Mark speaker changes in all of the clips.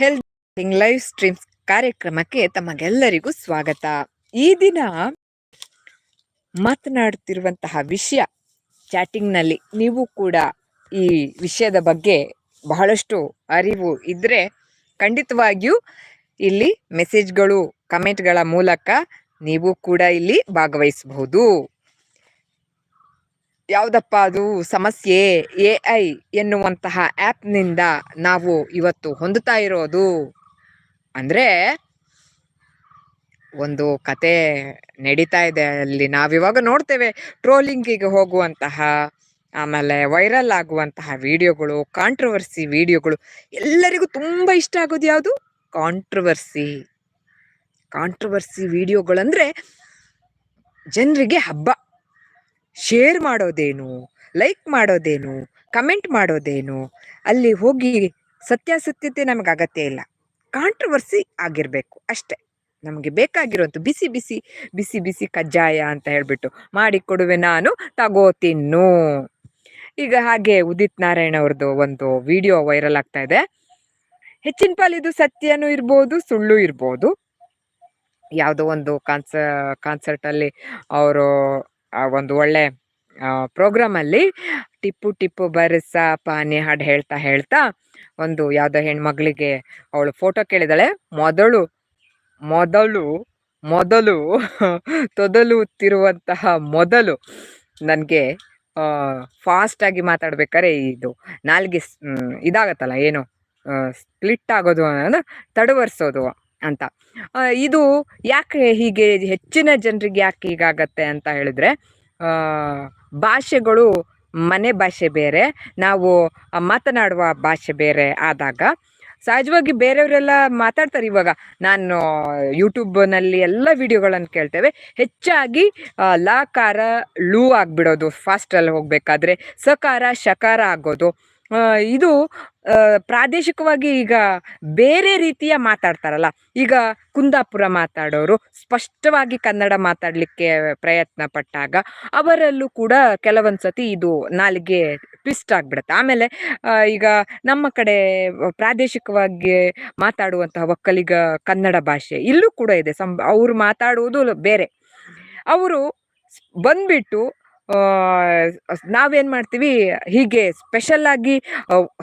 Speaker 1: Health live streams ಕಾರ್ಯಕ್ರಮಕ್ಕೆ ತಮಗೆಲ್ಲರಿಗೂ ಸ್ವಾಗತ. ಈ ದಿನ ಮಾತನಾಡುತ್ತಿರುವಂತಹ ವಿಷಯ ಚಾಟಿಂಗ್ನಲ್ಲಿ ನೀವು ಕೂಡ ಈ ವಿಷಯದ ಬಗ್ಗೆ ಬಹಳಷ್ಟು ಅರಿವು ಇದ್ದರೆ ಖಂಡಿತವಾಗಿಯೂ ಇಲ್ಲಿ ಮೆಸೇಜ್ಗಳು, ಕಮೆಂಟ್ಗಳ ಮೂಲಕ ನೀವು ಕೂಡ ಇಲ್ಲಿ ಭಾಗವಹಿಸಬಹುದು. ಯಾವುದಪ್ಪ ಅದು ಸಮಸ್ಯೆ ಎ ಐ ಎನ್ನುವಂತಹ ಆ್ಯಪ್ನಿಂದ ನಾವು ಇವತ್ತು ಹೊಂದುತ್ತಾ ಇರೋದು ಅಂದರೆ ಒಂದು ಕತೆ ನಡೀತಾ ಇದೆ ಅಲ್ಲಿ ನಾವಿವಾಗ ನೋಡ್ತೇವೆ ಟ್ರೋಲಿಂಗಿಗೆ ಹೋಗುವಂತಹ, ಆಮೇಲೆ ವೈರಲ್ ಆಗುವಂತಹ ವಿಡಿಯೋಗಳು ಕಾಂಟ್ರವರ್ಸಿ ವಿಡಿಯೋಗಳು ಎಲ್ಲರಿಗೂ ತುಂಬ ಇಷ್ಟ ಆಗೋದು ಯಾವುದು? ಕಾಂಟ್ರವರ್ಸಿ ಕಾಂಟ್ರವರ್ಸಿ ವಿಡಿಯೋಗಳಂದರೆ ಜನರಿಗೆ ಹಬ್ಬ. ಶೇರ್ ಮಾಡೋದೇನು ಲೈಕ್ ಮಾಡೋದೇನು ಕಮೆಂಟ್ ಮಾಡೋದೇನು, ಅಲ್ಲಿ ಹೋಗಿ ಸತ್ಯಾಸತ್ಯತೆ ನಮಗೆ ಅಗತ್ಯ ಇಲ್ಲ. ಕಾಂಟ್ರವರ್ಸಿ ಆಗಿರಬೇಕು ಅಷ್ಟೇ. ನಮಗೆ ಬೇಕಾಗಿರುವಂಥ ಬಿಸಿ ಬಿಸಿ ಬಿಸಿ ಬಿಸಿ ಕಜ್ಜಾಯ ಅಂತ ಹೇಳಿಬಿಟ್ಟು ಮಾಡಿ ಕೊಡುವೆ ನಾನು, ತಗೋ ತಿನ್ನು. ಈಗ ಹಾಗೆ ಉದಿತ್ ನಾರಾಯಣ ಅವ್ರದ್ದು ಒಂದು ವಿಡಿಯೋ ವೈರಲ್ ಆಗ್ತಾ ಇದೆ. ಹೆಚ್ಚಿನ ಪಾಲಿದು ಸತ್ಯನೂ ಇರ್ಬೋದು, ಸುಳ್ಳು ಇರ್ಬೋದು. ಯಾವುದೋ ಒಂದು ಕಾನ್ಸ ಕಾನ್ಸರ್ಟಲ್ಲಿ ಅವರು ಒಂದು ಒಳ್ಳೆ ಪ್ರೋಗ್ರಾಮಲ್ಲಿ ಟಿಪ್ಪು ಟಿಪ್ಪು ಬರಸ ಪಾನಿ ಹಾಡು ಹೇಳ್ತಾ ಹೇಳ್ತಾ ಒಂದು ಯಾವುದೋ ಹೆಣ್ಮಗಳಿಗೆ ಅವಳು ಫೋಟೋ ಕೇಳಿದಾಳೆ. ಮೊದಲು ಮೊದಲು ಮೊದಲು ತೊದಲುತ್ತಿರುವಂತಹ ಮೊದಲು ನನಗೆ ಫಾಸ್ಟಾಗಿ ಮಾತಾಡ್ಬೇಕಾದ್ರೆ ಇದು ನಾಲ್ಗೆ ಇದಾಗತ್ತಲ್ಲ ಏನು ಸ್ಪ್ಲಿಟ್ ಆಗೋದು ಅನ್ನೋದು ತಡವರ್ಸೋದು. ಅಂತ. ಇದು ಯಾಕೆ ಹೀಗೆ ಹೆಚ್ಚಿನ ಜನರಿಗೆ ಯಾಕೆ ಹೀಗಾಗತ್ತೆ ಅಂತ ಹೇಳಿದ್ರೆ ಭಾಷೆಗಳು ಮನೆ ಭಾಷೆ ಬೇರೆ, ನಾವು ಮಾತನಾಡುವ ಭಾಷೆ ಬೇರೆ ಆದಾಗ ಸಹಜವಾಗಿ ಬೇರೆಯವರೆಲ್ಲ ಮಾತಾಡ್ತಾರೆ. ಇವಾಗ ನಾನು ಯೂಟ್ಯೂಬ್ನಲ್ಲಿ ಎಲ್ಲ ವಿಡಿಯೋಗಳನ್ನು ಕೇಳ್ತೇವೆ. ಹೆಚ್ಚಾಗಿ ಲಕಾರ ಲೂ ಆಗಿಬಿಡೋದು. ಫಾಸ್ಟಲ್ಲಿ ಹೋಗಬೇಕಾದ್ರೆ ಸಕಾರ, ಶಕಾರ ಆಗೋದು. ಇದು ಪ್ರಾದೇಶಿಕವಾಗಿ ಈಗ ಬೇರೆ ರೀತಿಯ ಮಾತಾಡ್ತಾರಲ್ಲ. ಈಗ ಕುಂದಾಪುರ ಮಾತಾಡೋರು ಸ್ಪಷ್ಟವಾಗಿ ಕನ್ನಡ ಮಾತಾಡಲಿಕ್ಕೆ ಪ್ರಯತ್ನ ಪಟ್ಟಾಗ ಅವರಲ್ಲೂ ಕೂಡ ಕೆಲವೊಂದು ಸತಿ ಇದು ನಾಲಿಗೆ ಟ್ವಿಸ್ಟ್ ಆಗ್ಬಿಡುತ್ತೆ. ಆಮೇಲೆ ಈಗ ನಮ್ಮ ಕಡೆ ಪ್ರಾದೇಶಿಕವಾಗಿ ಮಾತಾಡುವಂತಹ ಒಕ್ಕಲಿಗ ಕನ್ನಡ ಭಾಷೆ ಇಲ್ಲೂ ಕೂಡ ಇದೆ. ಸಂ ಅವರು ಮಾತಾಡುವುದು ಬೇರೆ. ಅವರು ಬಂದ್ಬಿಟ್ಟು ನಾವೇನು ಮಾಡ್ತೀವಿ, ಹೀಗೆ ಸ್ಪೆಷಲ್ ಆಗಿ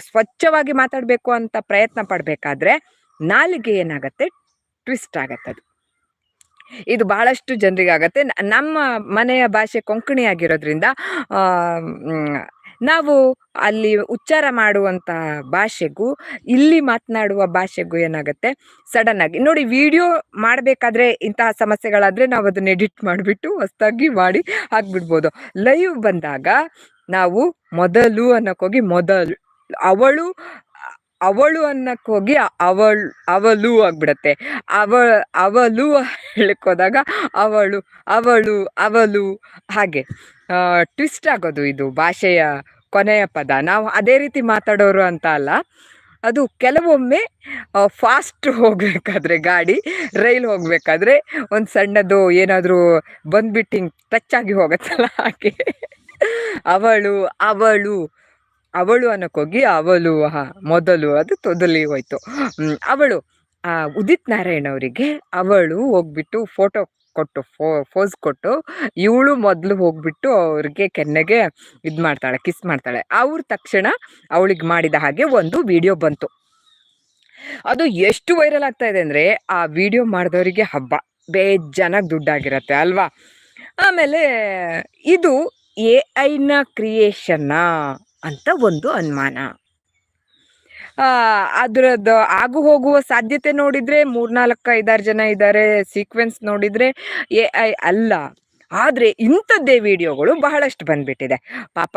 Speaker 1: ಸ್ವಚ್ಛವಾಗಿ ಮಾತಾಡಬೇಕು ಅಂತ ಪ್ರಯತ್ನ ಪಡಬೇಕಾದ್ರೆ ನಾಲಿಗೆ ಏನಾಗತ್ತೆ? ಟ್ವಿಸ್ಟ್ ಆಗತ್ತೆ ಅದು ಇದು ಬಹಳಷ್ಟು ಜನರಿಗಾಗತ್ತೆ. ನಮ್ಮ ಮನೆಯ ಭಾಷೆ ಕೊಂಕಣಿ ಆಗಿರೋದ್ರಿಂದ ನಾವು ಅಲ್ಲಿ ಉಚ್ಚಾರ ಮಾಡುವಂತಹ ಭಾಷೆಗೂ, ಇಲ್ಲಿ ಮಾತನಾಡುವ ಭಾಷೆಗೂ ಏನಾಗುತ್ತೆ? ಸಡನ್ ಆಗಿ. ನೋಡಿ ವಿಡಿಯೋ ಮಾಡಬೇಕಾದ್ರೆ ಇಂತಹ ಸಮಸ್ಯೆಗಳಾದರೆ ನಾವು ಅದನ್ನ ಎಡಿಟ್ ಮಾಡಿಬಿಟ್ಟು ಹೊಸದಾಗಿ ಮಾಡಿ ಹಾಕ್ಬಿಡ್ಬೋದು. ಲೈವ್ ಬಂದಾಗ ನಾವು ಮೊದಲು ಅನ್ನೋಕ್ಕೋಗಿ ಮೊದಲು, ಅವಳು ಅವಳು ಅನ್ನಕ್ಕೆ ಹೋಗಿ ಅವಳು ಅವಳು ಆಗ್ಬಿಡತ್ತೆ. ಅವ, ಅವಳು ಹೇಳಕ್ಕೋದಾಗ ಅವಳು ಅವಳು ಅವಳು ಹಾಗೆ. ಟ್ವಿಸ್ಟ್ ಆಗೋದು ಇದು ಭಾಷೆಯ ಕೊನೆಯ ಪದ. ನಾವು ಅದೇ ರೀತಿ ಮಾತಾಡೋರು ಅಂತ ಅಲ್ಲ. ಅದು ಕೆಲವೊಮ್ಮೆ ಫಾಸ್ಟ್ ಹೋಗಬೇಕಾದ್ರೆ ಗಾಡಿ, ರೈಲ್ ಹೋಗಬೇಕಾದ್ರೆ ಒಂದು ಸಣ್ಣದು ಏನಾದರೂ ಬಂದ್ಬಿಟ್ಟು ಹಿಂಗೆ ಟಚ್ ಆಗಿ ಹೋಗುತ್ತಲ್ಲ ಹಾಗೆ. ಅವಳು ಅವಳು ಅವಳು ಅನ್ನಕ್ಕೋಗಿ ಅವಳು ಮೊದಲು ಅದು ತೊದಲಿ ಹೋಯ್ತು. ಅವಳು, ಆ, ಉದಿತ್ ನಾರಾಯಣ್ ಅವರಿಗೆ ಅವಳು ಹೋಗ್ಬಿಟ್ಟು ಫೋಟೋ ಕೊಟ್ಟು, ಫೋ ಫೋಸ್ ಕೊಟ್ಟು, ಇವಳು ಮೊದಲು ಹೋಗ್ಬಿಟ್ಟು ಅವ್ರಿಗೆ ಕೆನ್ನೆಗೆ ಇದು ಮಾಡ್ತಾಳೆ ಕಿಸ್ ಮಾಡ್ತಾಳೆ. ಅವ್ರ ತಕ್ಷಣ ಅವಳಿಗೆ ಮಾಡಿದ ಹಾಗೆ ಒಂದು ವಿಡಿಯೋ ಬಂತು. ಅದು ಎಷ್ಟು ವೈರಲ್ ಆಗ್ತಾ ಇದೆ ಅಂದರೆ, ಆ ವಿಡಿಯೋ ಮಾಡಿದವರಿಗೆ ಹಬ್ಬ. ಬೇಜಾನಾಗಿ ದುಡ್ಡಾಗಿರತ್ತೆ, ಅಲ್ವಾ? ಆಮೇಲೆ ಇದು ಎ ಐನ ಕ್ರಿಯೇಷನ್ನಾ ಅಂತ ಒಂದು ಅನುಮಾನ. ಅದರದ್ದು ಆಗು ಹೋಗುವ ಸಾಧ್ಯತೆ ನೋಡಿದರೆ ಮೂರ್ನಾಲ್ಕು ಐದಾರು ಜನ ಇದ್ದಾರೆ ಸೀಕ್ವೆನ್ಸ್ ನೋಡಿದರೆ ಎ ಐ ಅಲ್ಲ. ಆದರೆ ಇಂಥದ್ದೇ ವಿಡಿಯೋಗಳು ಬಹಳಷ್ಟು ಬಂದ್ಬಿಟ್ಟಿದೆ. ಪಾಪ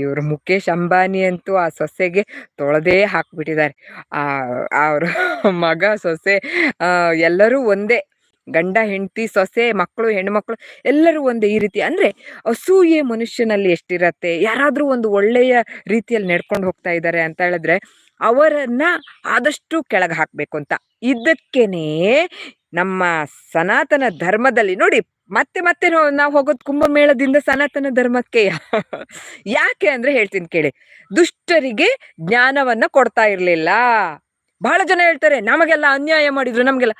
Speaker 1: ಇವರು ಮುಖೇಶ್ ಅಂಬಾನಿ ಅಂತೂ ಆ ಸೊಸೆಗೆ ತೊಳೆದೇ ಹಾಕ್ಬಿಟ್ಟಿದ್ದಾರೆ. ಅವ್ರ ಮಗ, ಸೊಸೆ ಎಲ್ಲರೂ ಒಂದೇ ಗಂಡ, ಹೆಂಡತಿ, ಸೊಸೆ, ಮಕ್ಕಳು, ಹೆಣ್ಮಕ್ಳು ಎಲ್ಲರೂ ಒಂದೇ ಈ ರೀತಿ. ಅಂದರೆ ಅಸೂಯೆ ಮನುಷ್ಯನಲ್ಲಿ ಎಷ್ಟಿರತ್ತೆ? ಯಾರಾದರೂ ಒಂದು ಒಳ್ಳೆಯ ರೀತಿಯಲ್ಲಿ ನಡ್ಕೊಂಡು ಹೋಗ್ತಾ ಇದ್ದಾರೆ ಅಂತ ಹೇಳಿದ್ರೆ ಅವರನ್ನ ಆದಷ್ಟು ಕೆಳಗೆ ಹಾಕಬೇಕು ಅಂತ. ಇದಕ್ಕೇನೆ ನಮ್ಮ ಸನಾತನ ಧರ್ಮದಲ್ಲಿ ನೋಡಿ ಮತ್ತೆ ಮತ್ತೆ ನಾವು ಹೋಗೋದು ಕುಂಭಮೇಳದಿಂದ ಸನಾತನ ಧರ್ಮಕ್ಕೆ. ಯಾಕೆ ಅಂದ್ರೆ ಹೇಳ್ತೀನಿ ಕೇಳಿ. ದುಷ್ಟರಿಗೆ ಜ್ಞಾನವನ್ನ ಕೊಡ್ತಾ ಇರಲಿಲ್ಲ. ಬಹಳ ಜನ ಹೇಳ್ತಾರೆ, ನಮಗೆಲ್ಲ ಅನ್ಯಾಯ ಮಾಡಿದ್ರು, ನಮಗೆಲ್ಲ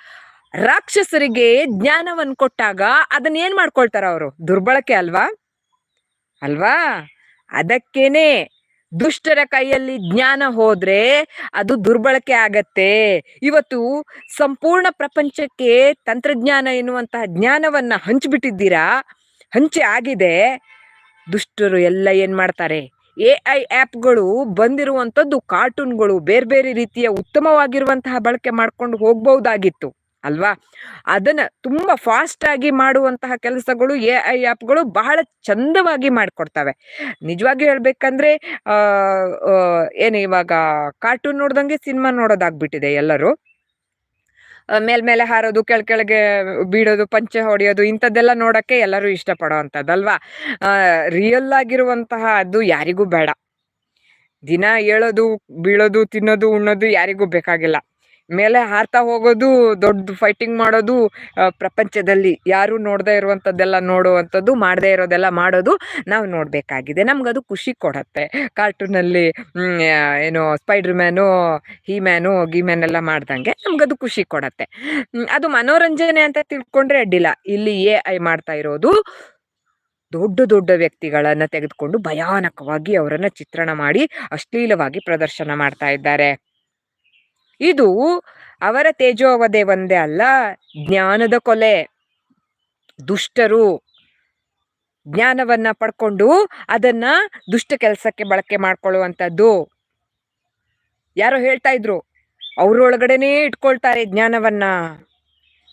Speaker 1: ರಾಕ್ಷಸರಿಗೆ ಜ್ಞಾನವನ್ನು ಕೊಟ್ಟಾಗ ಅದನ್ನ ಏನ್ ಮಾಡ್ಕೊಳ್ತಾರ ಅವರು? ದುರ್ಬಳಕೆ ಅಲ್ವಾ? ಅಲ್ವಾ? ಅದಕ್ಕೇನೆ ದುಷ್ಟರ ಕೈಯಲ್ಲಿ ಜ್ಞಾನ ಹೋದ್ರೆ ಅದು ದುರ್ಬಳಕೆ ಆಗತ್ತೆ. ಇವತ್ತು ಸಂಪೂರ್ಣ ಪ್ರಪಂಚಕ್ಕೆ ತಂತ್ರಜ್ಞಾನ ಎನ್ನುವಂತಹ ಜ್ಞಾನವನ್ನ ಹಂಚಿಬಿಟ್ಟಿದ್ದೀರಾ? ಹಂಚಿ ಆಗಿದೆ. ದುಷ್ಟರು ಎಲ್ಲ ಏನ್ ಮಾಡ್ತಾರೆ? ಎ ಐ ಆ್ಯಪ್ಗಳು ಬಂದಿರುವಂಥದ್ದು, ಕಾರ್ಟೂನ್ಗಳು ಬೇರೆ ಬೇರೆ ರೀತಿಯ ಉತ್ತಮವಾಗಿರುವಂತಹ ಬಳಕೆ ಮಾಡ್ಕೊಂಡು ಹೋಗ್ಬಹುದಾಗಿತ್ತು. ಅಲ್ವಾ? ಅದನ್ನ ತುಂಬಾ ಫಾಸ್ಟ್ ಆಗಿ ಮಾಡುವಂತಹ ಕೆಲಸಗಳು ಎ ಐ ಆ್ಯಪ್ಗಳು ಬಹಳ ಚಂದವಾಗಿ ಮಾಡಿಕೊಡ್ತವೆ. ನಿಜವಾಗಿ ಹೇಳ್ಬೇಕಂದ್ರೆ ಏನು ಇವಾಗ ಕಾರ್ಟೂನ್ ನೋಡ್ದಂಗೆ ಸಿನಿಮಾ ನೋಡೋದಾಗ್ಬಿಟ್ಟಿದೆ ಎಲ್ಲರೂ. ಮೇಲ್ಮೇಲೆ ಹಾರೋದು, ಕೆಳ ಕೆಳಗೆ ಬೀಳೋದು, ಪಂಚೆ ಹೊಡೆಯೋದು, ಇಂಥದ್ದೆಲ್ಲ ನೋಡೋಕ್ಕೆ ಎಲ್ಲರೂ ಇಷ್ಟಪಡೋ ಅಂಥದ್ದಲ್ವಾ ರಿಯಲ್ ಆಗಿರುವಂತಹ ಅದು ಯಾರಿಗೂ ಬೇಡ. ದಿನ ಏಳೋದು ಬೀಳೋದು, ತಿನ್ನೋದು, ಉಣ್ಣೋದು ಯಾರಿಗೂ ಬೇಕಾಗಿಲ್ಲ. ಮೇಲೆ ಹಾರ್ತಾ ಹೋಗೋದು, ದೊಡ್ಡ ಫೈಟಿಂಗ್ ಮಾಡೋದು ಪ್ರಪಂಚದಲ್ಲಿ ಯಾರು ನೋಡದೇ ಇರುವಂಥದ್ದೆಲ್ಲ ನೋಡುವಂಥದ್ದು, ಮಾಡದೇ ಇರೋದೆಲ್ಲ ಮಾಡೋದು ನಾವು ನೋಡಬೇಕಾಗಿದೆ. ನಮ್ಗದು ಖುಷಿ ಕೊಡತ್ತೆ. ಕಾರ್ಟೂನಲ್ಲಿ ಏನು ಸ್ಪೈಡರ್ ಮ್ಯಾನು ಹಿ ಮ್ಯಾನು ಗಿ ಮ್ಯಾನ್ ಎಲ್ಲ ಮಾಡ್ದಂಗೆ ನಮ್ಗದು ಖುಷಿ ಕೊಡತ್ತೆ. ಅದು ಮನೋರಂಜನೆ ಅಂತ ತಿಳ್ಕೊಂಡ್ರೆ ಅಡ್ಡಿಲ್ಲ. ಇಲ್ಲಿ ಎ ಐ ಮಾಡ್ತಾ ಇರೋದು, ದೊಡ್ಡ ದೊಡ್ಡ ವ್ಯಕ್ತಿಗಳನ್ನ ತೆಗೆದುಕೊಂಡು ಭಯಾನಕವಾಗಿ ಅವರನ್ನ ಚಿತ್ರಣ ಮಾಡಿ ಅಶ್ಲೀಲವಾಗಿ ಪ್ರದರ್ಶನ ಮಾಡ್ತಾ ಇದ್ದಾರೆ. ಇದು ಅವರ ತೇಜೋವಧೆ ಒಂದೇ ಅಲ್ಲ, ಜ್ಞಾನದ ಕೊಲೆ. ದುಷ್ಟರು ಜ್ಞಾನವನ್ನ ಪಡ್ಕೊಂಡು ಅದನ್ನ ದುಷ್ಟ ಕೆಲಸಕ್ಕೆ ಬಳಕೆ ಮಾಡ್ಕೊಳ್ಳುವಂಥದ್ದು. ಯಾರೋ ಹೇಳ್ತಾ ಇದ್ರು, ಅವ್ರೊಳಗಡೆನೇ ಇಟ್ಕೊಳ್ತಾರೆ ಜ್ಞಾನವನ್ನ.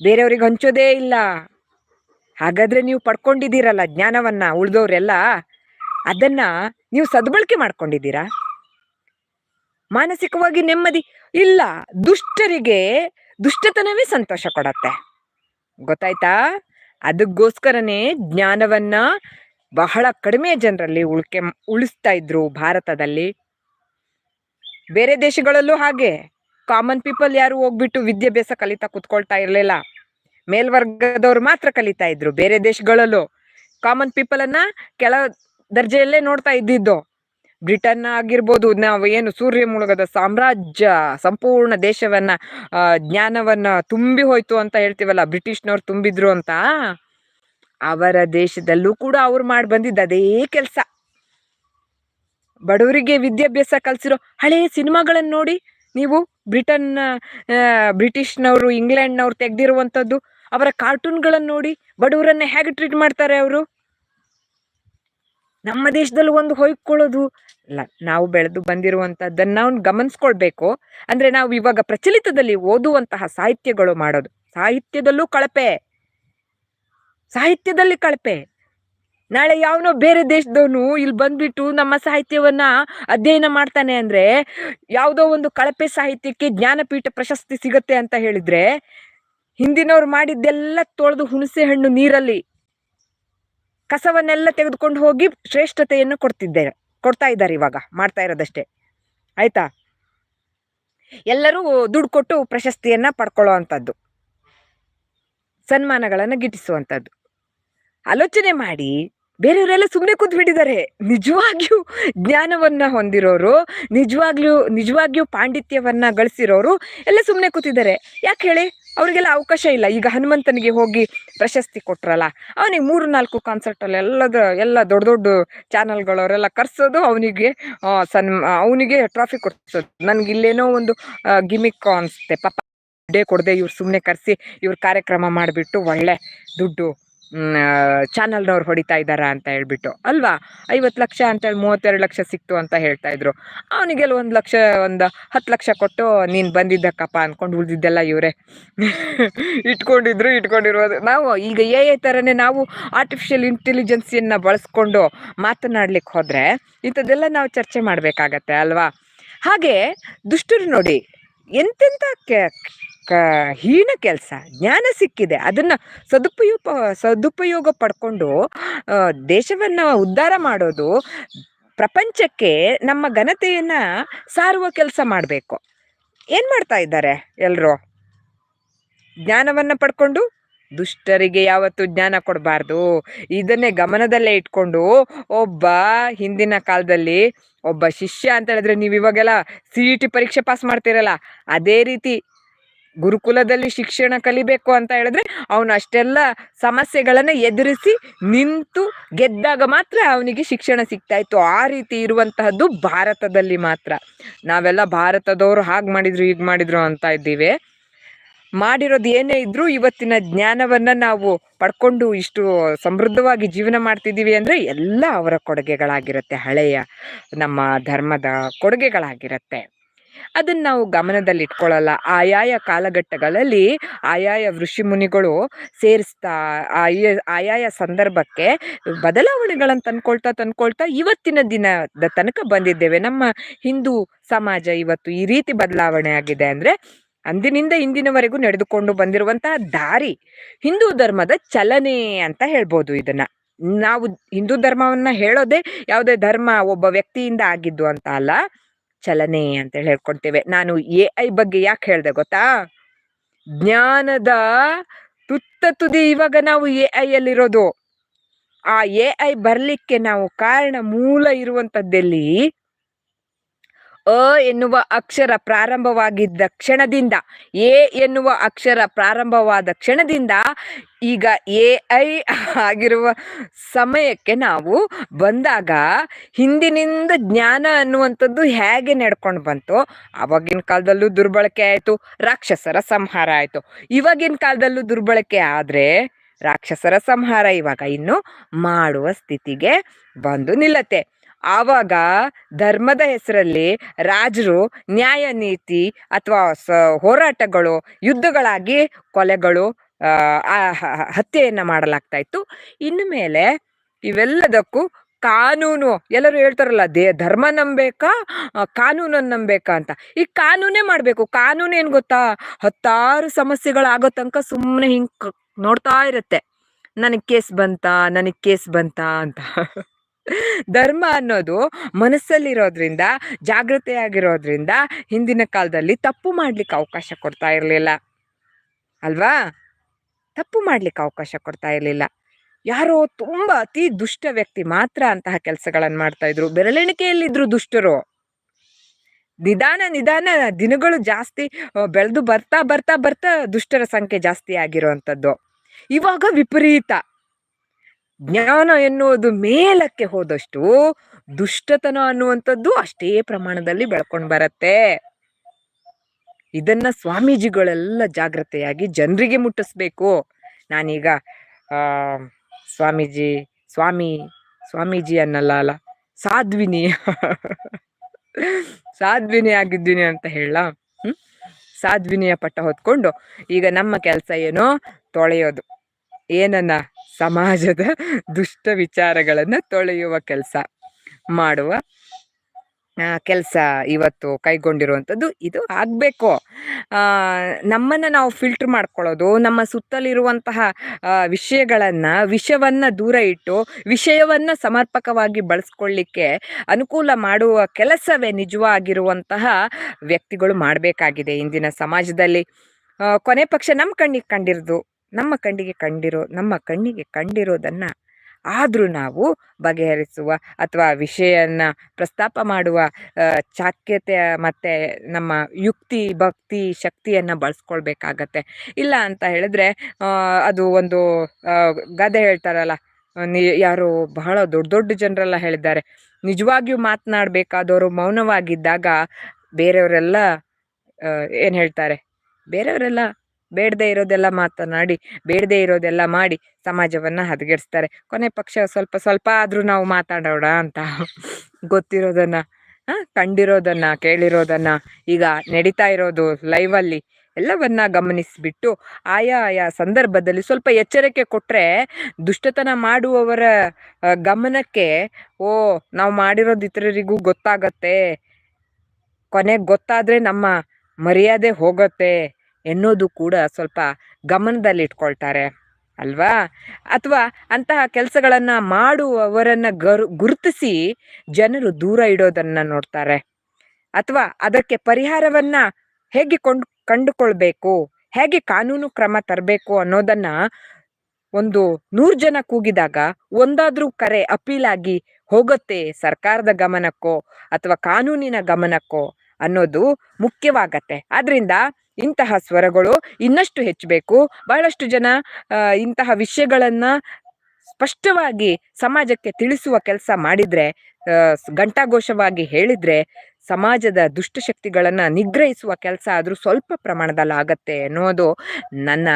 Speaker 1: ಬೇರೆಯವ್ರಿಗೆ ಹಂಚೋದೇ ಇಲ್ಲ. ಹಾಗಾದ್ರೆ ನೀವು ಪಡ್ಕೊಂಡಿದ್ದೀರಲ್ಲ ಜ್ಞಾನವನ್ನ, ಉಳ್ದವ್ರೆಲ್ಲ, ಅದನ್ನ ನೀವು ಸದ್ಬಳಕೆ ಮಾಡ್ಕೊಂಡಿದ್ದೀರಾ? ಮಾನಸಿಕವಾಗಿ ನೆಮ್ಮದಿ ಇಲ್ಲ, ದುಷ್ಟರಿಗೆ ದುಷ್ಟತನವೇ ಸಂತೋಷ ಕೊಡತ್ತೆ. ಗೊತ್ತಾಯ್ತಾ? ಅದಕ್ಕೋಸ್ಕರನೇ ಜ್ಞಾನವನ್ನ ಬಹಳ ಕಡಿಮೆ ಜನರಲ್ಲಿ ಉಳ್ಕೆ, ಉಳಿಸ್ತಾ ಇದ್ರು ಭಾರತದಲ್ಲಿ. ಬೇರೆ ದೇಶಗಳಲ್ಲೂ ಹಾಗೆ. ಕಾಮನ್ ಪೀಪಲ್ ಯಾರು ಹೋಗ್ಬಿಟ್ಟು ವಿದ್ಯಾಭ್ಯಾಸ ಕಲಿತಾ ಕುತ್ಕೊಳ್ತಾ ಇರಲಿಲ್ಲ. ಮೇಲ್ವರ್ಗದವ್ರು ಮಾತ್ರ ಕಲಿತಾ ಇದ್ರು, ಬೇರೆ ದೇಶಗಳಲ್ಲೂ. ಕಾಮನ್ ಪೀಪಲ್ ಅನ್ನ ಕೆಳ ದರ್ಜೆಯಲ್ಲೇ ನೋಡ್ತಾ ಇದ್ದಿದ್ದು. ಬ್ರಿಟನ್ ಆಗಿರ್ಬೋದು, ನಾವು ಏನು ಸೂರ್ಯ ಮುಳುಗದ ಸಾಮ್ರಾಜ್ಯ, ಸಂಪೂರ್ಣ ದೇಶವನ್ನ ಜ್ಞಾನವನ್ನ ತುಂಬಿ ಹೋಯ್ತು ಅಂತ ಹೇಳ್ತೀವಲ್ಲ, ಬ್ರಿಟಿಷ್ನವ್ರು ತುಂಬಿದ್ರು ಅಂತ? ಅವರ ದೇಶದಲ್ಲೂ ಕೂಡ ಅವ್ರು ಮಾಡಿ ಬಂದಿದ್ದ ಅದೇ ಕೆಲಸ. ಬಡವರಿಗೆ ವಿದ್ಯಾಭ್ಯಾಸ ಕಲಿಸಿರೋ ಹಳೆ ಸಿನಿಮಾಗಳನ್ನು ನೋಡಿ ನೀವು ಬ್ರಿಟನ್ ಬ್ರಿಟಿಷ್ನವರು, ಇಂಗ್ಲೆಂಡ್ನವ್ರು ತೆಗ್ದಿರುವಂಥದ್ದು, ಅವರ ಕಾರ್ಟೂನ್ಗಳನ್ನು ನೋಡಿ ಬಡವರನ್ನ ಹೇಗೆ ಟ್ರೀಟ್ ಮಾಡ್ತಾರೆ ಅವರು? ನಮ್ಮ ದೇಶದಲ್ಲಿ ಒಂದು ಹೊಯ್ಕೊಳ್ಳೋದು ಅಲ್ಲ ನಾವು ಬೆಳೆದು ಬಂದಿರುವಂಥದ್ದನ್ನು ನಾವು ಗಮನಿಸ್ಕೊಳ್ಬೇಕು. ಅಂದ್ರೆ ನಾವು ಇವಾಗ ಪ್ರಚಲಿತದಲ್ಲಿ ಓದುವಂತಹ ಸಾಹಿತ್ಯಗಳು ಮಾಡೋದು. ಸಾಹಿತ್ಯದಲ್ಲೂ ಕಳಪೆ. ಸಾಹಿತ್ಯದಲ್ಲಿ ಕಳಪೆ. ನಾಳೆ ಯಾವನೋ ಬೇರೆ ದೇಶದವನು ಇಲ್ಲಿ ಬಂದ್ಬಿಟ್ಟು ನಮ್ಮ ಸಾಹಿತ್ಯವನ್ನ ಅಧ್ಯಯನ ಮಾಡ್ತಾನೆ ಅಂದ್ರೆ ಯಾವುದೋ ಒಂದು ಕಳಪೆ ಸಾಹಿತ್ಯಕ್ಕೆ ಜ್ಞಾನಪೀಠ ಪ್ರಶಸ್ತಿ ಸಿಗತ್ತೆ ಅಂತ ಹೇಳಿದ್ರೆ ಹಿಂದಿನವ್ರು ಮಾಡಿದ್ದೆಲ್ಲ ತೊಳೆದು ಹುಣಸೆ ಹಣ್ಣು ನೀರಲ್ಲಿ ಕಸವನ್ನೆಲ್ಲ ತೆಗೆದುಕೊಂಡು ಹೋಗಿ ಶ್ರೇಷ್ಠತೆಯನ್ನು ಕೊಡ್ತಿದ್ದಾರೆ. ಕೊಡ್ತಾ ಇದ್ದಾರೆ ಇವಾಗ, ಮಾಡ್ತಾ ಇರೋದಷ್ಟೇ. ಆಯ್ತಾ? ಎಲ್ಲರೂ ದುಡ್ಡು ಕೊಟ್ಟು ಪ್ರಶಸ್ತಿಯನ್ನ ಪಡ್ಕೊಳ್ಳೋ ಅಂಥದ್ದು. ಸನ್ಮಾನಗಳನ್ನು ಗಿಟ್ಟಿಸುವಂಥದ್ದು. ಆಲೋಚನೆ ಮಾಡಿ, ಬೇರೆಯವರೆಲ್ಲ ಸುಮ್ಮನೆ ಕೂತ್ಬಿಟ್ಟಿದ್ದಾರೆ ನಿಜವಾಗಿಯೂ ಜ್ಞಾನವನ್ನ ಹೊಂದಿರೋರು ನಿಜವಾಗ್ಲೂ ನಿಜವಾಗಿಯೂ ಪಾಂಡಿತ್ಯವನ್ನ ಗಳಿಸಿರೋರು ಎಲ್ಲ ಸುಮ್ಮನೆ ಕೂತಿದ್ದಾರೆ. ಯಾಕೆ ಹೇಳಿ? ಅವರಿಗೆಲ್ಲ ಅವಕಾಶ ಇಲ್ಲ. ಈಗ ಹನುಮಂತನಿಗೆ ಹೋಗಿ ಪ್ರಶಸ್ತಿ ಕೊಟ್ರಲ್ಲ, ಅವನಿಗೆ ಮೂರು, ನಾಲ್ಕು ಕಾನ್ಸರ್ಟಲ್ಲಿ ಎಲ್ಲದ, ಎಲ್ಲ ದೊಡ್ಡ ದೊಡ್ಡ ಚಾನಲ್ಗಳವರೆಲ್ಲ ಕರ್ಸೋದು, ಅವನಿಗೆ ಸನ್, ಅವನಿಗೆ ಟ್ರಾಫಿ ಕೊಡ್ಸೋದು. ನನಗೆ ಇಲ್ಲೇನೋ ಒಂದು ಗಿಮಿಕ್ ಅನಿಸುತ್ತೆ. ಪಾಪ ಡೇ ಕೊಡದೆ ಇವ್ರು ಸುಮ್ಮನೆ ಕರೆಸಿ, ಇವ್ರ ಕಾರ್ಯಕ್ರಮ ಮಾಡಿಬಿಟ್ಟು ಒಳ್ಳೆ ದುಡ್ಡು ಚಾನಲ್ನವ್ರು ಹೊಡಿತಾ ಇದ್ದಾರಾ ಅಂತ ಹೇಳ್ಬಿಟ್ಟು. ಅಲ್ವಾ? ಐವತ್ತು ಲಕ್ಷ ಅಂತೇಳಿ ಮೂವತ್ತೆರಡು ಲಕ್ಷ ಸಿಕ್ತು ಅಂತ ಹೇಳ್ತಾ ಇದ್ರು. ಅವನಿಗೆಲ್ಲ ಒಂದು ಲಕ್ಷ, ಒಂದು ಹತ್ತು ಲಕ್ಷ ಕೊಟ್ಟು ನೀನು ಬಂದಿದ್ದಕ್ಕಪ್ಪ ಅಂದ್ಕೊಂಡು ಉಳಿದಿದ್ದೆಲ್ಲ ಇವರೇ. ಇಟ್ಕೊಂಡಿದ್ರು, ಇಟ್ಕೊಂಡಿರೋದು. ನಾವು ಈಗ ಎ ಐ ಥರನೇ ನಾವು ಆರ್ಟಿಫಿಷಿಯಲ್ ಇಂಟೆಲಿಜೆನ್ಸಿಯನ್ನು ಬಳಸ್ಕೊಂಡು ಮಾತನಾಡ್ಲಿಕ್ಕೆ ಹೋದರೆ ಇಂಥದ್ದೆಲ್ಲ ನಾವು ಚರ್ಚೆ ಮಾಡಬೇಕಾಗತ್ತೆ, ಅಲ್ವಾ? ಹಾಗೆ ದುಷ್ಟರು ನೋಡಿ ಎಂತೆಂಥ ಕೆ, ಹೀನ ಕೆಲಸ, ಜ್ಞಾನ ಸಿಕ್ಕಿದೆ. ಅದನ್ನು ಸದುಪಯೋಗ ಸದುಪಯೋಗ ಪಡ್ಕೊಂಡು ದೇಶವನ್ನ ಉದ್ಧಾರ ಮಾಡೋದು ಪ್ರಪಂಚಕ್ಕೆ ನಮ್ಮ ಘನತೆಯನ್ನ ಸಾರುವ ಕೆಲಸ ಮಾಡಬೇಕು. ಏನು ಮಾಡ್ತಾ ಇದ್ದಾರೆ ಎಲ್ಲರೂ ಜ್ಞಾನವನ್ನು ಪಡ್ಕೊಂಡು, ದುಷ್ಟರಿಗೆ ಯಾವತ್ತು ಜ್ಞಾನ ಕೊಡಬಾರ್ದು. ಇದನ್ನೇ ಗಮನದಲ್ಲೇ ಇಟ್ಕೊಂಡು, ಒಬ್ಬ ಹಿಂದಿನ ಕಾಲದಲ್ಲಿ ಒಬ್ಬ ಶಿಷ್ಯ ಅಂತ ಹೇಳಿದ್ರೆ ನೀವು ಇವಾಗೆಲ್ಲ ಸಿ ಇ ಟಿ ಪರೀಕ್ಷೆ ಪಾಸ್ ಮಾಡ್ತೀರಲ್ಲ, ಅದೇ ರೀತಿ ಗುರುಕುಲದಲ್ಲಿ ಶಿಕ್ಷಣ ಕಲಿಬೇಕು ಅಂತ ಹೇಳಿದ್ರೆ ಅವನು ಅಷ್ಟೆಲ್ಲ ಸಮಸ್ಯೆಗಳನ್ನ ಎದುರಿಸಿ ನಿಂತು ಗೆದ್ದಾಗ ಮಾತ್ರ ಅವನಿಗೆ ಶಿಕ್ಷಣ ಸಿಗ್ತಾ ಇತ್ತು. ಆ ರೀತಿ ಇರುವಂತಹದ್ದು ಭಾರತದಲ್ಲಿ ಮಾತ್ರ. ನಾವೆಲ್ಲ ಭಾರತದವರು ಹಾಗೆ ಮಾಡಿದ್ರು, ಹೀಗೆ ಮಾಡಿದ್ರು ಅಂತ ಇದ್ದೀವಿ. ಮಾಡಿರೋದು ಏನೇ ಇದ್ರೂ ಇವತ್ತಿನ ಜ್ಞಾನವನ್ನ ನಾವು ಪಡ್ಕೊಂಡು ಇಷ್ಟು ಸಮೃದ್ಧವಾಗಿ ಜೀವನ ಮಾಡ್ತಿದ್ದೀವಿ ಅಂದ್ರೆ ಎಲ್ಲ ಅವರ ಕೊಡುಗೆಗಳಾಗಿರುತ್ತೆ. ಹಳೆಯ ನಮ್ಮ ಧರ್ಮದ ಕೊಡುಗೆಗಳಾಗಿರುತ್ತೆ. ಅದನ್ನ ನಾವು ಗಮನದಲ್ಲಿ ಇಟ್ಕೊಳ್ಳಲ್ಲ ಆಯಾಯ ಕಾಲಘಟ್ಟಗಳಲ್ಲಿ ಆಯಾಯ ಋಷಿ ಮುನಿಗಳು ಸೇರಿಸ್ತಾ, ಆಯ, ಆಯಾಯ ಸಂದರ್ಭಕ್ಕೆ ಬದಲಾವಣೆಗಳನ್ನು ತಂದ್ಕೊಳ್ತಾ ತಂದ್ಕೊಳ್ತಾ ಇವತ್ತಿನ ದಿನದ ತನಕ ಬಂದಿದ್ದೇವೆ. ನಮ್ಮ ಹಿಂದೂ ಸಮಾಜ ಇವತ್ತು ಈ ರೀತಿ ಬದಲಾವಣೆ ಆಗಿದೆ ಅಂದ್ರೆ ಅಂದಿನಿಂದ ಇಂದಿನವರೆಗೂ ನಡೆದುಕೊಂಡು ಬಂದಿರುವಂತಹ ದಾರಿ ಹಿಂದೂ ಧರ್ಮದ ಚಲನೆ ಅಂತ ಹೇಳ್ಬೋದು ಇದನ್ನ. ನಾವು ಹಿಂದೂ ಧರ್ಮವನ್ನ ಹೇಳೋದೇ ಯಾವುದೇ ಧರ್ಮ ಒಬ್ಬ ವ್ಯಕ್ತಿಯಿಂದ ಆಗಿದ್ದು ಅಂತ ಅಲ್ಲ. ಚಲನೆ ಅಂತ ಹೇಳಿ ಹೇಳ್ಕೊಳ್ತೇವೆ ನಾನು ಎ ಐ ಬಗ್ಗೆ ಯಾಕೆ ಹೇಳ್ದೆ ಗೊತ್ತಾ? ಜ್ಞಾನದ ತುತ್ತ ತುದಿ ಇವಾಗ ನಾವು ಎ ಐ ಅಲ್ಲಿರೋದು. ಆ ಎ ಐ ಬರ್ಲಿಕ್ಕೆ ನಾವು ಕಾರಣ ಮೂಲ ಇರುವಂತದ್ದೆಲ್ಲಿ ಅ ಎನ್ನುವ ಅಕ್ಷರ ಪ್ರಾರಂಭವಾಗಿದ್ದ ಕ್ಷಣದಿಂದ, ಎ ಎನ್ನುವ ಅಕ್ಷರ ಪ್ರಾರಂಭವಾದ ಕ್ಷಣದಿಂದ ಈಗ ಎ ಐ ಆಗಿರುವ ಸಮಯಕ್ಕೆ ನಾವು ಬಂದಾಗ ಹಿಂದಿನಿಂದ ಜ್ಞಾನ ಅನ್ನುವಂಥದ್ದು ಹೇಗೆ ನಡ್ಕೊಂಡು ಬಂತು, ಆವಾಗಿನ ಕಾಲದಲ್ಲೂ ದುರ್ಬಳಕೆ ಆಯಿತು, ರಾಕ್ಷಸರ ಸಂಹಾರ ಆಯಿತು. ಇವಾಗಿನ ಕಾಲದಲ್ಲೂ ದುರ್ಬಳಕೆ ಆದರೆ ರಾಕ್ಷಸರ ಸಂಹಾರ ಇವಾಗ ಇನ್ನು ಮಾಡುವ ಸ್ಥಿತಿಗೆ ಬಂದು ನಿಲ್ಲತ್ತೆ. ಆವಾಗ ಧರ್ಮದ ಹೆಸರಲ್ಲಿ ರಾಜರು ನ್ಯಾಯ ನೀತಿ ಅಥವಾ ಹೋರಾಟಗಳು, ಯುದ್ಧಗಳಾಗಿ ಕೊಲೆಗಳು ಹತ್ಯೆಯನ್ನ ಮಾಡಲಾಗ್ತಾ ಇತ್ತು. ಇನ್ನು ಮೇಲೆ ಇವೆಲ್ಲದಕ್ಕೂ ಕಾನೂನು, ಎಲ್ಲರೂ ಹೇಳ್ತಾರಲ್ಲ, ದೇ, ಧರ್ಮ ನಂಬೇಕಾ ಕಾನೂನನ್ನು ನಂಬೇಕಾ ಅಂತ. ಈ ಕಾನೂನೇ ಮಾಡಬೇಕು. ಕಾನೂನು ಏನು ಗೊತ್ತಾ? ಹತ್ತಾರು ಸಮಸ್ಯೆಗಳಾಗೋ ತನಕ ಸುಮ್ಮನೆ ಹಿಂಗೆ ನೋಡ್ತಾ ಇರುತ್ತೆ. ನನಗೆ ಕೇಸ್ ಬಂತ, ನನಗೆ ಕೇಸ್ ಬಂತ ಅಂತ. ಧರ್ಮ ಅನ್ನೋದು ಮನಸ್ಸಲ್ಲಿರೋದ್ರಿಂದ ಜಾಗೃತೆಯಾಗಿರೋದ್ರಿಂದ ಹಿಂದಿನ ಕಾಲದಲ್ಲಿ ತಪ್ಪು ಮಾಡ್ಲಿಕ್ಕೆ ಅವಕಾಶ ಕೊಡ್ತಾ ಇರಲಿಲ್ಲ. ಅಲ್ವಾ? ತಪ್ಪು ಮಾಡ್ಲಿಕ್ಕೆ ಅವಕಾಶ ಕೊಡ್ತಾ ಇರಲಿಲ್ಲ. ಯಾರೋ ತುಂಬ ಅತಿ ದುಷ್ಟ ವ್ಯಕ್ತಿ ಮಾತ್ರ ಅಂತಹ ಕೆಲಸಗಳನ್ನು ಮಾಡ್ತಾ ಇದ್ರು. ಬೆರಳೆಣಿಕೆಯಲ್ಲಿದ್ರು ದುಷ್ಟರು. ನಿಧಾನ ನಿಧಾನ ದಿನಗಳು ಜಾಸ್ತಿ ಬೆಳೆದು ಬರ್ತಾ ಬರ್ತಾ ಬರ್ತಾ ದುಷ್ಟರ ಸಂಖ್ಯೆ ಜಾಸ್ತಿ ಆಗಿರುವಂಥದ್ದು ಇವಾಗ ವಿಪರೀತ. ಜ್ಞಾನ ಎನ್ನುವುದು ಮೇಲಕ್ಕೆ ಹೋದಷ್ಟು ದುಷ್ಟತನ ಅನ್ನುವಂಥದ್ದು ಅಷ್ಟೇ ಪ್ರಮಾಣದಲ್ಲಿ ಬೆಳ್ಕೊಂಡು ಬರತ್ತೆ. ಇದನ್ನ ಸ್ವಾಮೀಜಿಗಳೆಲ್ಲ ಜಾಗ್ರತೆಯಾಗಿ ಜನರಿಗೆ ಮುಟ್ಟಿಸ್ಬೇಕು. ನಾನೀಗ, ಆ, ಸ್ವಾಮೀಜಿ, ಸ್ವಾಮಿ, ಸ್ವಾಮೀಜಿ ಅನ್ನಲ್ಲ ಅಲ್ಲ, ಸಾಧ್ವಿನಿ. ಸಾಧ್ವಿನಿ ಆಗಿದ್ದೀನಿ ಅಂತ ಹೇಳ, ಹ್ಮ್? ಸಾಧ್ವಿನಿಯ ಪಟ್ಟ ಹೊತ್ಕೊಂಡು ಈಗ ನಮ್ಮ ಕೆಲಸ ಏನೋ? ತೊಳೆಯೋದು. ಏನನ್ನ? ಸಮಾಜದ ದುಷ್ಟ ವಿಚಾರಗಳನ್ನು ತೊಳೆಯುವ ಕೆಲಸ ಮಾಡುವ ಕೆಲಸ ಇವತ್ತು ಕೈಗೊಂಡಿರುವಂಥದ್ದು ಇದು ಆಗಬೇಕು. ನಮ್ಮನ್ನು ನಾವು ಫಿಲ್ಟರ್ ಮಾಡ್ಕೊಳ್ಳೋದು, ನಮ್ಮ ಸುತ್ತಲಿರುವಂತಹ ವಿಷಯಗಳನ್ನು ವಿಷವನ್ನು ದೂರ ಇಟ್ಟು, ವಿಷಯವನ್ನು ಸಮರ್ಪಕವಾಗಿ ಬಳಸ್ಕೊಳ್ಳಿಕ್ಕೆ ಅನುಕೂಲ ಮಾಡುವ ಕೆಲಸವೇ ನಿಜವಾಗಿರುವಂತಹ ವ್ಯಕ್ತಿಗಳು ಮಾಡಬೇಕಾಗಿದೆ ಇಂದಿನ ಸಮಾಜದಲ್ಲಿ. ಕೊನೆ ಪಕ್ಷ ನಮ್ಮ ಕಣ್ಣಿಗೆ ಕಂಡಿರೋದು. ನಮ್ಮ ಕಣ್ಣಿಗೆ ಕಂಡಿರೋ, ನಮ್ಮ ಕಣ್ಣಿಗೆ ಕಂಡಿರೋದನ್ನು ಆದರೂ ನಾವು ಬಗೆಹರಿಸುವ ಅಥವಾ ವಿಷಯನ ಪ್ರಸ್ತಾಪ ಮಾಡುವ ಚಾಕ್ಯತೆ ಮತ್ತು ನಮ್ಮ ಯುಕ್ತಿ, ಭಕ್ತಿ, ಶಕ್ತಿಯನ್ನು ಬಳಸ್ಕೊಳ್ಬೇಕಾಗತ್ತೆ. ಇಲ್ಲ ಅಂತ ಹೇಳಿದ್ರೆ ಅದು ಒಂದು ಗದೆ ಹೇಳ್ತಾರಲ್ಲ ಯಾರು ಬಹಳ ದೊಡ್ಡ ದೊಡ್ಡ ಜನರೆಲ್ಲ ಹೇಳಿದ್ದಾರೆ. ನಿಜವಾಗಿಯೂ ಮಾತನಾಡಬೇಕಾದವರು ಮೌನವಾಗಿದ್ದಾಗ ಬೇರೆಯವರೆಲ್ಲ ಏನು ಹೇಳ್ತಾರೆ? ಬೇರೆಯವರೆಲ್ಲ ಬೇಡದೇ ಇರೋದೆಲ್ಲ ಮಾತನಾಡಿ, ಬೇಡದೇ ಇರೋದೆಲ್ಲ ಮಾಡಿ ಸಮಾಜವನ್ನ ಹದಗೆಡಿಸ್ತಾರೆ. ಕೊನೆ ಪಕ್ಷ ಸ್ವಲ್ಪ ಸ್ವಲ್ಪ ಆದ್ರೂ ನಾವು ಮಾತಾಡೋಣ ಅಂತ ಗೊತ್ತಿರೋದನ್ನ, ಹಾ, ಕಂಡಿರೋದನ್ನ, ಕೇಳಿರೋದನ್ನ ಈಗ ನಡೀತಾ ಇರೋದು ಲೈವಲ್ಲಿ ಎಲ್ಲವನ್ನ ಗಮನಿಸಿಬಿಟ್ಟು ಆಯಾ ಆಯಾ ಸಂದರ್ಭದಲ್ಲಿ ಸ್ವಲ್ಪ ಎಚ್ಚರಿಕೆ ಕೊಟ್ಟರೆ ದುಷ್ಟತನ ಮಾಡುವವರ ಗಮನಕ್ಕೆ, ಓ, ನಾವು ಮಾಡಿರೋದು ಇತರರಿಗೂ ಗೊತ್ತಾಗತ್ತೆ. ಕೊನೆಗೆ ಗೊತ್ತಾದರೆ ನಮ್ಮ ಮರ್ಯಾದೆ ಹೋಗುತ್ತೆ. ಎನ್ನೋದು ಕೂಡ ಸ್ವಲ್ಪ ಗಮನದಲ್ಲಿಟ್ಕೊಳ್ತಾರೆ, ಅಲ್ವಾ? ಅಥವಾ ಅಂತಹ ಕೆಲಸಗಳನ್ನು ಮಾಡುವವರನ್ನು ಗರು, ಗುರುತಿಸಿ ಜನರು ದೂರ ಇಡೋದನ್ನು ನೋಡ್ತಾರೆ. ಅಥವಾ ಅದಕ್ಕೆ ಪರಿಹಾರವನ್ನು ಹೇಗೆ ಕೊಂಡು, ಕಂಡುಕೊಳ್ಬೇಕು, ಹೇಗೆ ಕಾನೂನು ಕ್ರಮ ತರಬೇಕು ಅನ್ನೋದನ್ನ ಒಂದು ನೂರು ಜನ ಕೂಗಿದಾಗ ಒಂದಾದ್ರೂ ಕರೆ ಅಪೀಲಾಗಿ ಹೋಗುತ್ತೆ ಸರ್ಕಾರದ ಗಮನಕ್ಕೋ ಅಥವಾ ಕಾನೂನಿನ ಗಮನಕ್ಕೋ ಅನ್ನೋದು ಮುಖ್ಯವಾಗತ್ತೆ. ಆದ್ರಿಂದ ಇಂತಹ ಸ್ವರಗಳು ಇನ್ನಷ್ಟು ಹೆಚ್ಚಬೇಕು. ಬಹಳಷ್ಟು ಜನ ಇಂತಹ ವಿಷಯಗಳನ್ನ ಸ್ಪಷ್ಟವಾಗಿ ಸಮಾಜಕ್ಕೆ ತಿಳಿಸುವ ಕೆಲಸ ಮಾಡಿದ್ರೆ ಘಂಟಾಘೋಷವಾಗಿ ಹೇಳಿದ್ರೆ ಸಮಾಜದ ದುಷ್ಟಶಕ್ತಿಗಳನ್ನು ನಿಗ್ರಹಿಸುವ ಕೆಲಸ ಆದ್ರೂ ಸ್ವಲ್ಪ ಪ್ರಮಾಣದಲ್ಲಿ ಆಗತ್ತೆ ಅನ್ನೋದು ನನ್ನ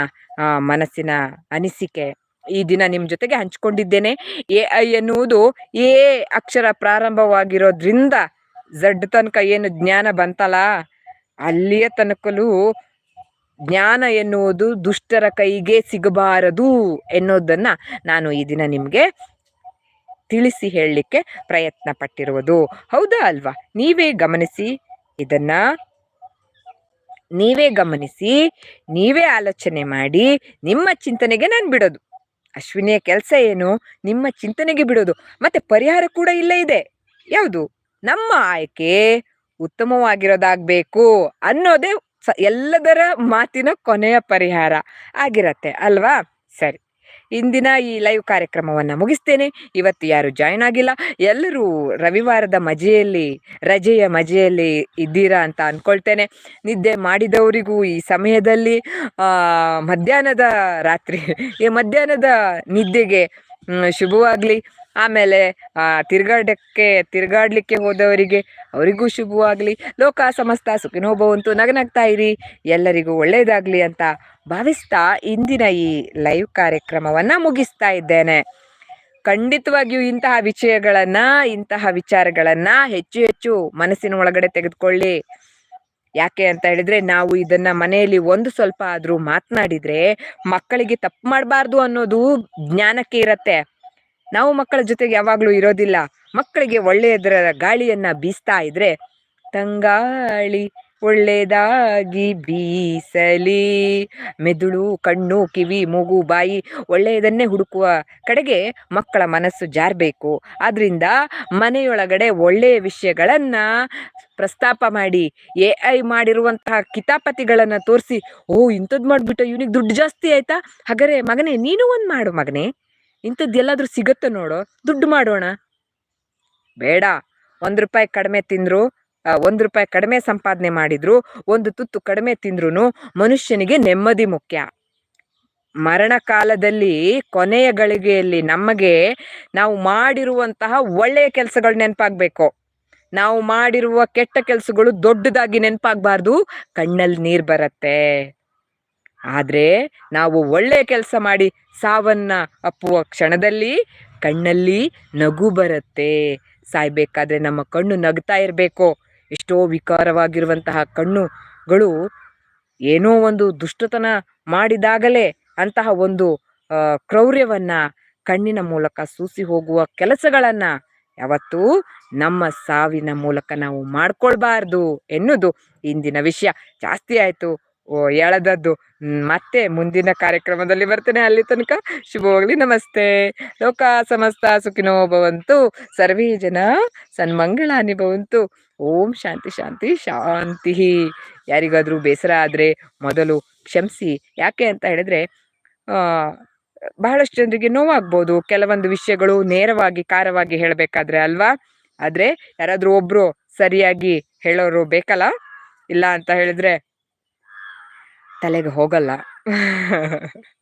Speaker 1: ಮನಸ್ಸಿನ ಅನಿಸಿಕೆ. ಈ ದಿನ ನಿಮ್ಮ ಜೊತೆಗೆ ಹಂಚಿಕೊಂಡಿದ್ದೇನೆ. ಎ ಐ ಎನ್ನುವುದು ಎ ಅಕ್ಷರ ಪ್ರಾರಂಭವಾಗಿರೋದ್ರಿಂದ ಝಡ್ ತನಕ ಏನು ಜ್ಞಾನ ಬಂತಲ್ಲ ಅಲ್ಲಿಯ ತನಕಲೂ ಜ್ಞಾನ ಎನ್ನುವುದು ದುಷ್ಟರ ಕೈಗೆ ಸಿಗಬಾರದು ಎನ್ನುವುದನ್ನ ನಾನು ಈ ದಿನ ನಿಮಗೆ ತಿಳಿಸಿ ಹೇಳಲಿಕ್ಕೆ ಪ್ರಯತ್ನ ಪಟ್ಟಿರುವುದು ಹೌದಾ ಅಲ್ವಾ? ನೀವೇ ಗಮನಿಸಿ ಇದನ್ನ. ನೀವೇ ಗಮನಿಸಿ, ನೀವೇ ಆಲೋಚನೆ ಮಾಡಿ, ನಿಮ್ಮ ಚಿಂತನೆಗೆ ನಾನು ಬಿಡೋದು. ಅಶ್ವಿನಿಯ ಕೆಲಸ ಏನು? ನಿಮ್ಮ ಚಿಂತನೆಗೆ ಬಿಡೋದು. ಮತ್ತೆ ಪರಿಹಾರ ಕೂಡ ಇಲ್ಲೇ ಇದೆ. ಯಾವುದು? ನಮ್ಮ ಆಯ್ಕೆ. ಉತ್ತಮವಾಗಿರೋದಾಗಬೇಕು ಅನ್ನೋದೇ ಎಲ್ಲದರ ಮಾತಿನ ಕೊನೆಯ ಪರಿಹಾರ ಆಗಿರತ್ತೆ, ಅಲ್ವಾ? ಸರಿ, ಇಂದಿನ ಈ ಲೈವ್ ಕಾರ್ಯಕ್ರಮವನ್ನು ಮುಗಿಸ್ತೇನೆ. ಇವತ್ತು ಯಾರು ಜಾಯ್ನ್ ಆಗಿಲ್ಲ, ಎಲ್ಲರೂ ರವಿವಾರದ ಮಜೆಯಲ್ಲಿ, ರಜೆಯ ಮಜೆಯಲ್ಲಿ ಇದ್ದೀರಾ ಅಂತ ಅಂದ್ಕೊಳ್ತೇನೆ ನಿದ್ದೆ ಮಾಡಿದವರಿಗೂ ಈ ಸಮಯದಲ್ಲಿ ಮಧ್ಯಾಹ್ನದ ರಾತ್ರಿ, ಈ ಮಧ್ಯಾಹ್ನದ ನಿದ್ದೆಗೆ ಶುಭವಾಗಲಿ. ಆಮೇಲೆ ತಿರ್ಗಾಡಕ್ಕೆ ತಿರ್ಗಾಡ್ಲಿಕ್ಕೆ ಹೋದವರಿಗೆ ಅವರಿಗೂ ಶುಭವಾಗಲಿ. ಲೋಕ ಸಮಸ್ತ ಸುಖಿನೋ ಭವಂತು ನಗನಗ್ತಾ ಇರಿ. ಎಲ್ಲರಿಗೂ ಒಳ್ಳೆಯದಾಗಲಿ ಅಂತ ಭಾವಿಸ್ತಾ ಇಂದಿನ ಈ ಲೈವ್ ಕಾರ್ಯಕ್ರಮವನ್ನು ಮುಗಿಸ್ತಾ ಇದ್ದೇನೆ. ಖಂಡಿತವಾಗಿಯೂ ಇಂತಹ ವಿಷಯಗಳನ್ನು, ಇಂತಹ ವಿಚಾರಗಳನ್ನು ಹೆಚ್ಚು ಹೆಚ್ಚು ಮನಸ್ಸಿನ ಒಳಗಡೆ ತೆಗೆದುಕೊಳ್ಳಿ. ಯಾಕೆ ಅಂತ ಹೇಳಿದ್ರೆ, ನಾವು ಇದನ್ನ ಮನೆಯಲ್ಲಿ ಒಂದು ಸ್ವಲ್ಪ ಆದ್ರೂ ಮಾತನಾಡಿದ್ರೆ ಮಕ್ಕಳಿಗೆ ತಪ್ಪು ಮಾಡಬಾರ್ದು ಅನ್ನೋದು ಜ್ಞಾನಕ್ಕೆ ಇರತ್ತೆ. ನಾವು ಮಕ್ಕಳ ಜೊತೆಗೆ ಯಾವಾಗಲೂ ಇರೋದಿಲ್ಲ. ಮಕ್ಕಳಿಗೆ ಒಳ್ಳೆಯದರ ಗಾಳಿಯನ್ನ ಬೀಸ್ತಾ ಇದ್ರೆ ತಂಗಾಳಿ ಒಳ್ಳೆಯದಾಗಿ ಬೀಸಲಿ. ಮೆದುಳು, ಕಣ್ಣು, ಕಿವಿ, ಮೂಗು, ಬಾಯಿ ಒಳ್ಳೆಯದನ್ನೇ ಹುಡುಕುವ ಕಡೆಗೆ ಮಕ್ಕಳ ಮನಸ್ಸು ಜಾರಬೇಕು. ಆದ್ರಿಂದ ಮನೆಯೊಳಗಡೆ ಒಳ್ಳೆಯ ವಿಷಯಗಳನ್ನ ಪ್ರಸ್ತಾಪ ಮಾಡಿ, ಎ ಐ ಮಾಡಿರುವಂತಹ ಕಿತಾಪತಿಗಳನ್ನ ತೋರಿಸಿ, ಓ ಇಂಥದ್ದು ಮಾಡಿಬಿಟ್ಟು, ಇವನಿಗೆ ದುಡ್ಡು ಜಾಸ್ತಿ ಆಯ್ತಾ? ಹಾಗಾದ್ರೆ ಮಗನೇ, ನೀನು ಒಂದು ಮಾಡು ಮಗನೇ. ಇಂಥದ್ದು ಎಲ್ಲಾದ್ರೂ ಸಿಗತ್ತ ನೋಡು. ದುಡ್ಡು ಮಾಡೋಣ. ಬೇಡ. ಒಂದು ರೂಪಾಯಿ ಕಡಿಮೆ ತಿಂದ್ರು ಒಂದು ರೂಪಾಯಿ ಕಡಿಮೆ ಸಂಪಾದನೆ ಮಾಡಿದ್ರು, ಒಂದು ತುತ್ತು ಕಡಿಮೆ ತಿಂದ್ರು ಮನುಷ್ಯನಿಗೆ ನೆಮ್ಮದಿ ಮುಖ್ಯ. ಮರಣ ಕಾಲದಲ್ಲಿ ಕೊನೆಯ ಗಳಿಗೆಯಲ್ಲಿ ನಮಗೆ ನಾವು ಮಾಡಿರುವಂತಹ ಒಳ್ಳೆಯ ಕೆಲಸಗಳು ನೆನಪಾಗಬೇಕು. ನಾವು ಮಾಡಿರುವ ಕೆಟ್ಟ ಕೆಲಸಗಳು ದೊಡ್ಡದಾಗಿ ನೆನಪಾಗಬಾರ್ದು. ಕಣ್ಣಲ್ಲಿ ನೀರು ಬರುತ್ತೆ. ಆದರೆ ನಾವು ಒಳ್ಳೆಯ ಕೆಲಸ ಮಾಡಿ ಸಾವನ್ನ ಅಪ್ಪುವ ಕ್ಷಣದಲ್ಲಿ ಕಣ್ಣಲ್ಲಿ ನಗು ಬರುತ್ತೆ. ಸಾಯ್ಬೇಕಾದ್ರೆ ನಮ್ಮ ಕಣ್ಣು ನಗ್ತಾ ಇರಬೇಕು. ಎಷ್ಟೋ ವಿಕಾರವಾಗಿರುವಂತಹ ಕಣ್ಣುಗಳು ಏನೋ ಒಂದು ದುಷ್ಟತನ ಮಾಡಿದಾಗಲೇ ಅಂತಹ ಒಂದು ಕ್ರೌರ್ಯವನ್ನ ಕಣ್ಣಿನ ಮೂಲಕ ಸೂಸಿ ಹೋಗುವ ಕೆಲಸಗಳನ್ನ ಯಾವತ್ತೂ ನಮ್ಮ ಸಾವಿನ ಮೂಲಕ ನಾವು ಮಾಡ್ಕೊಳ್ಬಾರ್ದು ಎನ್ನುವುದು ಇಂದಿನ ವಿಷಯ. ಜಾಸ್ತಿ ಆಯ್ತು. ಎಳೆದದ್ದು. ಮತ್ತೆ ಮುಂದಿನ ಕಾರ್ಯಕ್ರಮದಲ್ಲಿ ಬರ್ತೇನೆ ಅಲ್ಲಿ ತನಕ. ಶುಭವಾಗಲಿ ನಮಸ್ತೆ. ಲೋಕ ಸಮಸ್ತ ಸುಖಿನೋ ಭವಂತು. ಸರ್ವೇ ಜನ ಸನ್ಮಂಗಳಾನಿ ಭವಂತು ಓಂ ಶಾಂತಿ ಶಾಂತಿ ಶಾಂತಿ. ಯಾರಿಗಾದ್ರೂ ಬೇಸರ ಆದರೆ ಮೊದಲು ಕ್ಷಮಿಸಿ. ಯಾಕೆ ಅಂತ ಹೇಳಿದ್ರೆ ಬಹಳಷ್ಟು ಜನರಿಗೆ ನೋವಾಗ್ಬೋದು. ಕೆಲವೊಂದು ವಿಷಯಗಳು ನೇರವಾಗಿ, ಖಾರವಾಗಿ ಹೇಳಬೇಕಾದ್ರೆ ಅಲ್ವಾ? ಆದ್ರೆ ಯಾರಾದ್ರೂ ಒಬ್ರು ಸರಿಯಾಗಿ ಹೇಳೋರು ಬೇಕಲ್ಲ? ಇಲ್ಲ ಅಂತ ಹೇಳಿದ್ರೆ ತಲೆಗೆ ಹೋಗಲ್ಲ.